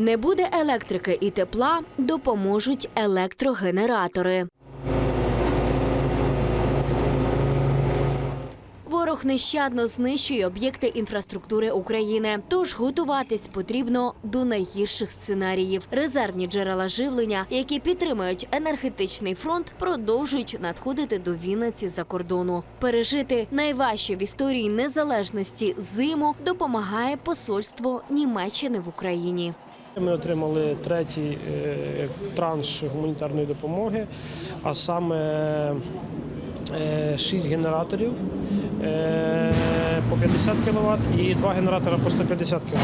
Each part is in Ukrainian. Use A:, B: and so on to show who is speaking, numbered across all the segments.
A: Не буде електрики і тепла, допоможуть електрогенератори. Ворог нещадно знищує об'єкти інфраструктури України. Тож готуватись потрібно до найгірших сценаріїв. Резервні джерела живлення, які підтримують енергетичний фронт, продовжують надходити до Вінниці за кордону. Пережити найважче в історії незалежності зиму допомагає посольство Німеччини в Україні.
B: Ми отримали третій е, транш гуманітарної допомоги, а саме 6 генераторів е, по 50 кВт і два генератора по 150 кВт.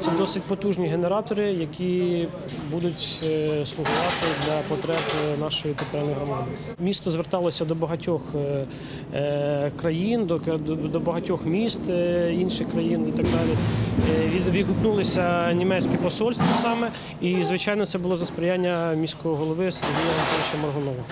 B: Це досить потужні генератори, які будуть е, слугувати для потреб е, нашої територіальної громади. Місто зверталося до багатьох е, е, країн, до, багатьох міст е, інших країн і так далі. Е, Відгукнулися німецьке посольство саме, і звичайно це було за сприяння міського голови Сергія Анатолійовича Маргунова.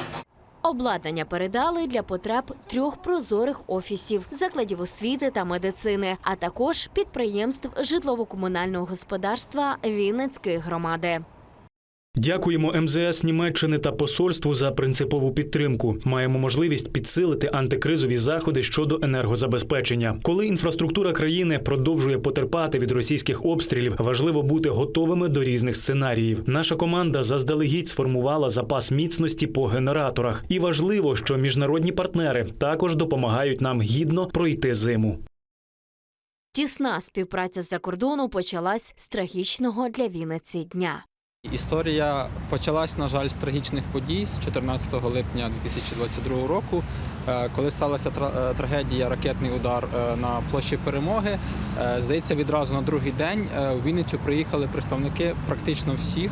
A: Обладнання передали для потреб трьох прозорих офісів, закладів освіти та медицини, а також підприємств житлово-комунального господарства Вінницької громади.
C: Дякуємо МЗС Німеччини та посольству за принципову підтримку. Маємо можливість підсилити антикризові заходи щодо енергозабезпечення. Коли інфраструктура країни продовжує потерпати від російських обстрілів, важливо бути готовими до різних сценаріїв. Наша команда заздалегідь сформувала запас міцності по генераторах, і важливо, що міжнародні партнери також допомагають нам гідно пройти зиму.
A: Тісна співпраця з-за кордону почалась з трагічного для Вінниці дня.
D: Історія почалась, на жаль, з трагічних подій з 14 липня 2022 року, е, коли сталася е, трагедія, ракетний удар е, на площі Перемоги. Здається, відразу на другий день у Вінницю приїхали представники практично всіх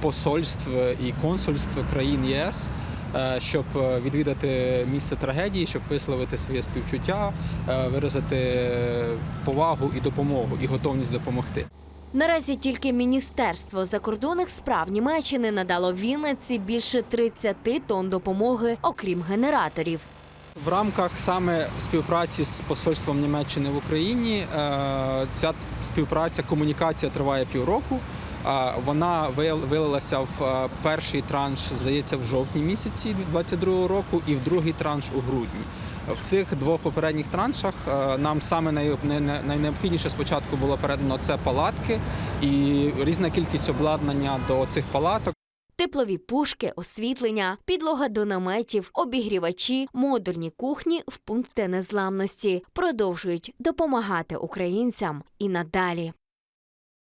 D: посольств і консульств країн ЄС. Щоб відвідати місце трагедії, щоб висловити своє співчуття, виразити повагу і допомогу, і готовність допомогти.
A: Наразі тільки Міністерство закордонних справ Німеччини надало Вінниці більше 30 тонн допомоги, окрім генераторів.
D: В рамках саме співпраці з посольством Німеччини в Україні е, ця співпраця, комунікація триває півроку. Вона вил- вилилася в е, перший транш, здається, в жовтні місяці 2022 року, і в другий транш у грудні. В цих двох попередніх траншах е, нам саме най- най- най- найнеобхідніше спочатку було передано це палатки і різна кількість обладнання до цих палаток.
A: Теплові пушки, освітлення, підлога до наметів, обігрівачі, модульні кухні в пункти незламності продовжують допомагати українцям і надалі.